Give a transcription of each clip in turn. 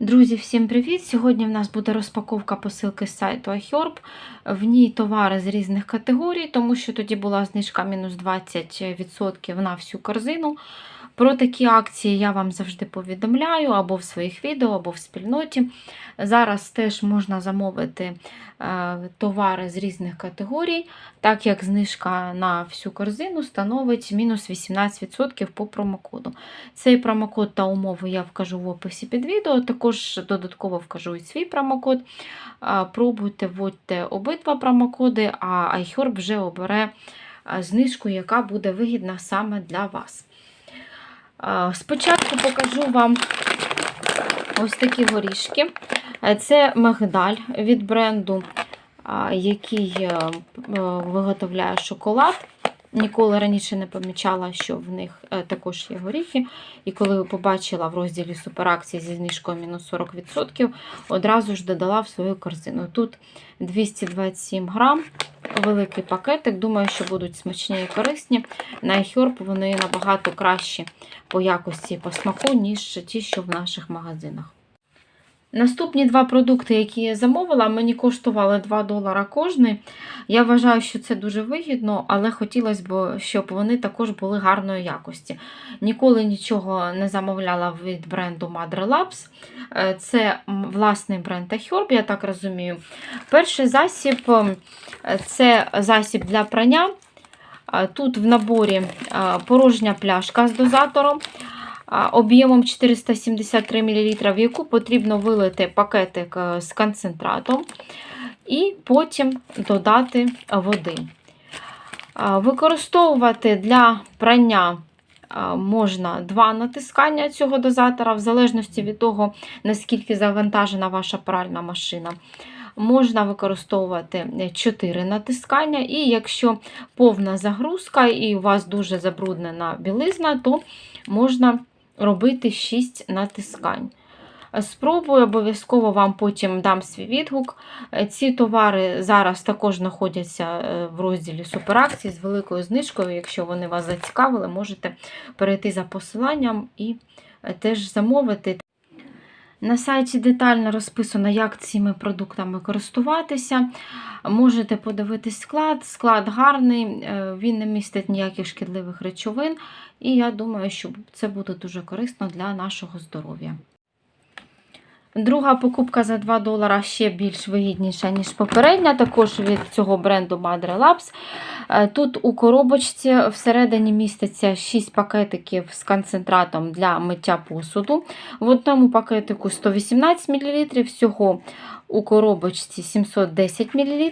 Друзі, всім привіт! Сьогодні в нас буде розпаковка посилки з сайту iHerb. В ній товари з різних категорій, тому що тоді була знижка мінус 20% на всю корзину. Про такі акції я вам завжди повідомляю або в своїх відео, або в спільноті. Зараз теж можна замовити е, товари з різних категорій, так як знижка на всю корзину становить мінус 18% по промокоду. Цей промокод та умови я вкажу в описі під відео. Також додатково вкажу і свій промокод. Пробуйте, вводьте обидва промокоди, а iHerb вже обере знижку, яка буде вигідна саме для вас. Спочатку покажу вам ось такі горішки. Е, Це мигдаль від бренду, який е, е, виготовляє шоколад. Ніколи раніше не помічала, що в них також є горіхи. І коли побачила в розділі суперакції зі знижкою мінус 40%, одразу ж додала в свою корзину. Тут 227 грам, великий пакетик. Думаю, що будуть смачні і корисні. На iHerb вони набагато кращі по якості і по смаку, ніж ті, що в наших магазинах. Наступні два продукти, які я замовила, мені коштували 2 долара кожний. Я вважаю, що це дуже вигідно, але хотілося б, щоб вони також були гарної якості. Ніколи нічого не замовляла від бренду Madre Labs. Е, Це власний бренд iHerb, я так розумію. Перший засіб це засіб для прання. Е, Тут в наборі е, порожня пляшка з дозатором об'ємом 473 мл, в яку потрібно вилити пакетик е, з концентратом і потім додати води. Використовувати для прання можна два натискання цього дозатора, в залежності від того, наскільки завантажена ваша пральна машина. Можна використовувати 4 натискання, і якщо повна загрузка і у вас дуже забруднена білизна, то можна робити 6 натискань. Спробую, обов'язково вам потім дам свій відгук. Ці товари зараз також знаходяться е, в розділі суперакції з великою знижкою. Якщо вони вас зацікавили, можете перейти за посиланням і е, теж замовити. На сайті детально розписано, як цими продуктами користуватися. Можете подивитись склад. Склад гарний, е, він не містить ніяких шкідливих речовин, і я думаю, що це буде дуже корисно для нашого здоров'я. Друга покупка за 2 долара ще більш вигідніша, ніж попередня, також від цього бренду Madre Labs. Е, Тут у коробочці всередині міститься 6 пакетиків з концентратом для миття посуду. В одному пакетику 118 мл, всього у коробочці 710 мл.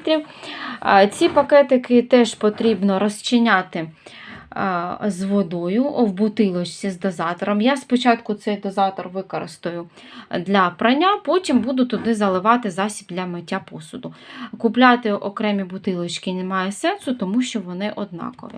Е, Ці пакетики теж потрібно розчиняти з водою в бутилочці з дозатором. Я спочатку цей дозатор використаю для прання, потім буду туди заливати засіб для миття посуду. Купляти окремі бутилочки немає сенсу, тому що вони однакові.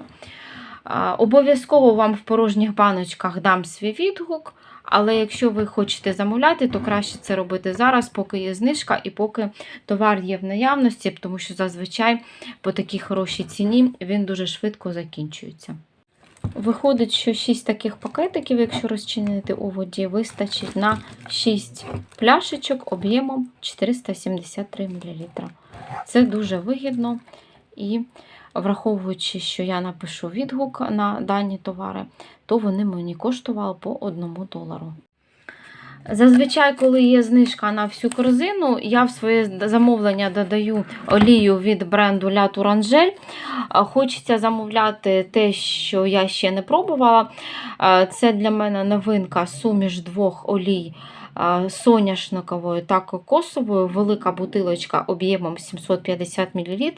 Обов'язково вам в порожніх баночках дам свій відгук. Але якщо ви хочете замовляти, то краще це робити зараз, поки є знижка і поки товар є в наявності, тому що зазвичай по такій хорошій ціні він дуже швидко закінчується. Виходить, що 6 таких пакетиків, якщо розчинити у воді, вистачить на 6 пляшечок об'ємом 473 мл. Це дуже вигідно і враховуючи, що я напишу відгук на дані товари, то вони мені коштували по 1 долару. Зазвичай, коли є знижка на всю корзину, я в своє замовлення додаю олію від бренду La Tourangeau. Хочеться замовляти те, що я ще не пробувала. Це для мене новинка суміш двох олій соняшниковою та кокосовою, велика бутилочка об'ємом 750 мл.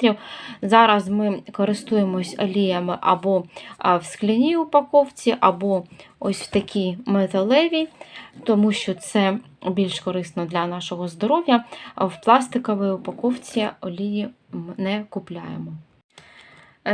Зараз ми користуємось оліями або в скляній упаковці, або ось в такій металевій, тому що це більш корисно для нашого здоров'я. В пластиковій упаковці олії не купляємо.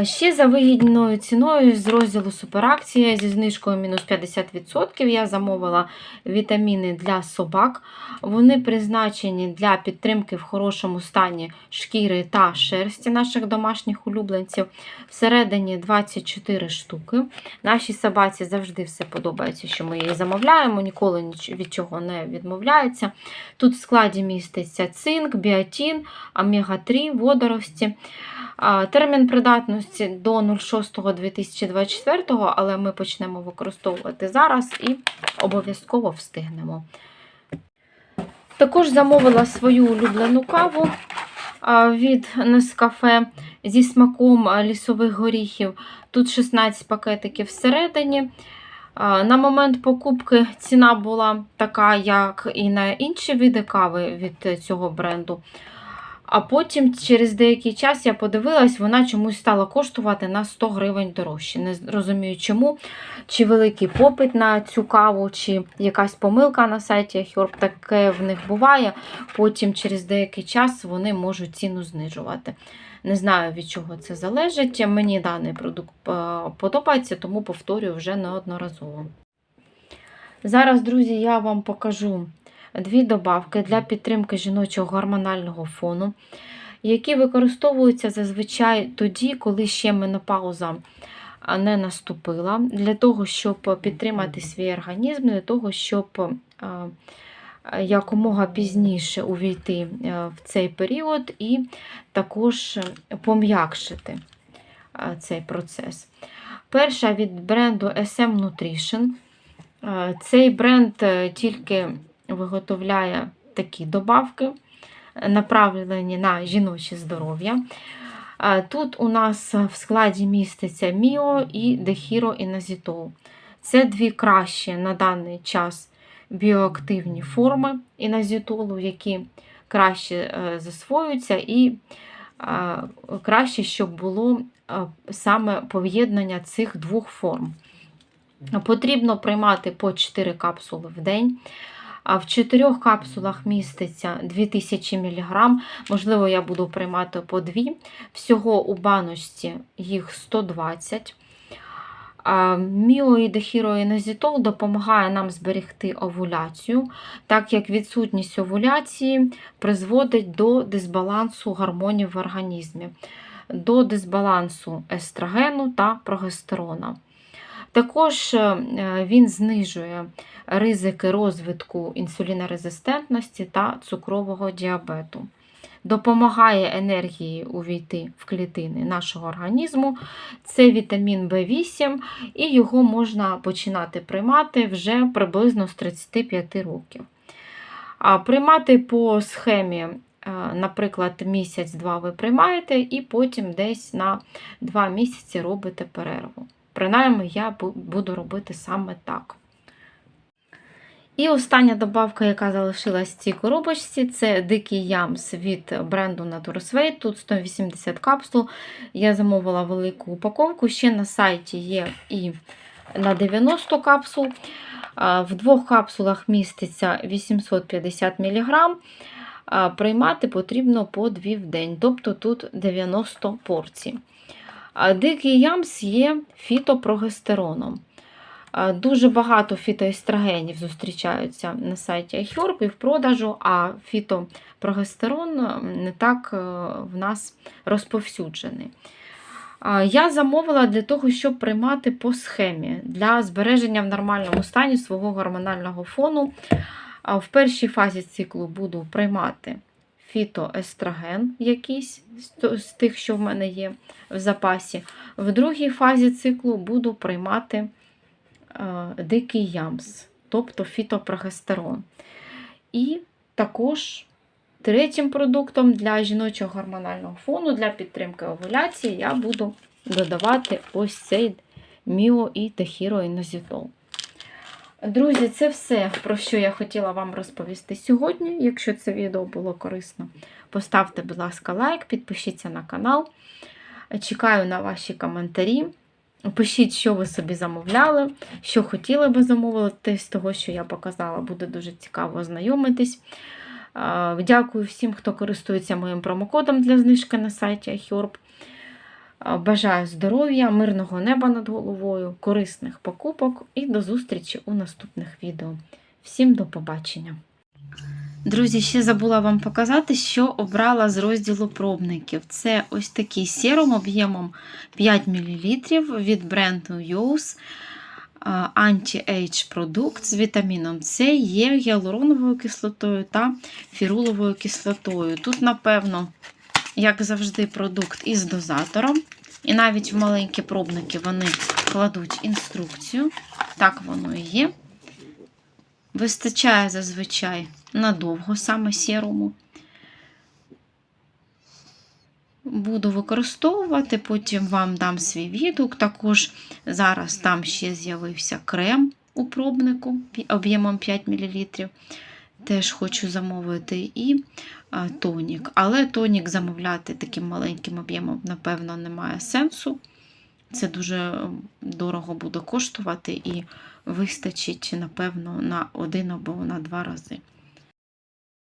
Ще за вигідною ціною з розділу суперакція зі знижкою мінус 50% я замовила вітаміни для собак. Вони призначені для підтримки в хорошому стані шкіри та шерсті наших домашніх улюбленців. Всередині 24 штуки. Нашій собаці завжди все подобається, що ми її замовляємо, ніколи від чого не відмовляється. Тут в складі міститься цинк, біотін, омега-3, водорості. Термін придатності до 06.2024, але ми почнемо використовувати зараз і обов'язково встигнемо. Також замовила свою улюблену каву від Нескафе зі смаком лісових горіхів. Тут 16 пакетиків всередині. На момент покупки ціна була така, як і на інші види кави від цього бренду. А потім, через деякий час, я подивилась, вона чомусь стала коштувати на 100 гривень дорожче. Не розумію чому, чи великий попит на цю каву, чи якась помилка на сайті Herb. Таке в них буває. Потім, через деякий час, вони можуть ціну знижувати. Не знаю, від чого це залежить. Мені даний продукт е, подобається, тому повторюю вже неодноразово. Зараз, друзі, я вам покажу дві добавки для підтримки жіночого гормонального фону, які використовуються зазвичай тоді, коли ще менопауза не наступила, для того, щоб підтримати свій організм, для того, щоб якомога пізніше увійти е, в цей період і також пом'якшити цей процес. Перша від бренду SM Nutrition. Е, Цей бренд е, тільки виготовляє такі добавки, направлені на жіноче здоров'я. Тут у нас в складі міститься Міо і дехіроіназітол. Це дві кращі на даний час біоактивні форми іназітолу, які краще е, засвоюються, і е, краще, щоб було е, саме поєднання цих двох форм. Потрібно приймати по 4 капсули в день. А в 4 капсулах міститься 2000 мг. Можливо, я буду приймати по 2. Всього у баночці їх 120. А допомагає нам зберегти овуляцію, так як відсутність овуляції призводить до дисбалансу гормонів в організмі, до дисбалансу естрогену та прогестерона. Також е, він знижує ризики розвитку інсулінорезистентності та цукрового діабету. Допомагає енергії увійти в клітини нашого організму. Це вітамін В8, і його можна починати приймати вже приблизно з 35 років. Приймати по схемі, е, наприклад, місяць-два ви приймаєте, і потім десь на 2 місяці робите перерву. Принаймні, я буду робити саме так. І остання добавка, яка залишилась в цій коробочці, це дикий ямс від бренду Naturosway. Тут 180 капсул. Я замовила велику упаковку. Ще на сайті є і на 90 капсул. В двох капсулах міститься 850 мг. Приймати потрібно по 2 в день, тобто тут 90 порцій. Дикий ямс є фітопрогестероном. Дуже багато фітоестрогенів зустрічаються на сайті iHerb і в продажу, а фітопрогестерон не так е, в нас розповсюджений. Я замовила для того, щоб приймати по схемі для збереження в нормальному стані свого гормонального фону. В першій фазі циклу буду приймати фітоестроген якийсь з тих, що в мене є в запасі. В другій фазі циклу буду приймати е, дикий ямс, тобто фітопрогестерон. І також третім продуктом для жіночого гормонального фону, для підтримки овуляції, я буду додавати ось цей міо і техіроінозітол. Друзі, це все, про що я хотіла вам розповісти сьогодні. Якщо це відео було корисно, поставте, будь ласка, лайк, підпишіться на канал. Чекаю на ваші коментарі. Пишіть, що ви собі замовляли, що хотіли би замовити з того, що я показала. Буде дуже цікаво ознайомитись. Дякую всім, хто користується моїм промокодом для знижки на сайті iHerb. Е, Бажаю здоров'я, мирного неба над головою, корисних покупок і до зустрічі у наступних відео. Всім до побачення! Друзі, ще забула вам показати, що обрала з розділу пробників. Це ось такий серум об'ємом 5 мл від бренду Yose. Anti-Age продукт з вітаміном С, є гіалуроновою кислотою та фіруловою кислотою. Тут, напевно, як завжди, продукт із дозатором. І навіть в маленькі пробники вони кладуть інструкцію. Так воно і є. Вистачає зазвичай надовго саме серуму. Буду використовувати, потім вам дам свій відгук. Також зараз там ще з'явився крем у пробнику об'ємом 5 мл. Теж хочу замовити і тонік. Але тонік замовляти таким маленьким об'ємом, напевно, немає сенсу. Це дуже дорого буде коштувати і вистачить, напевно, на один або на два рази.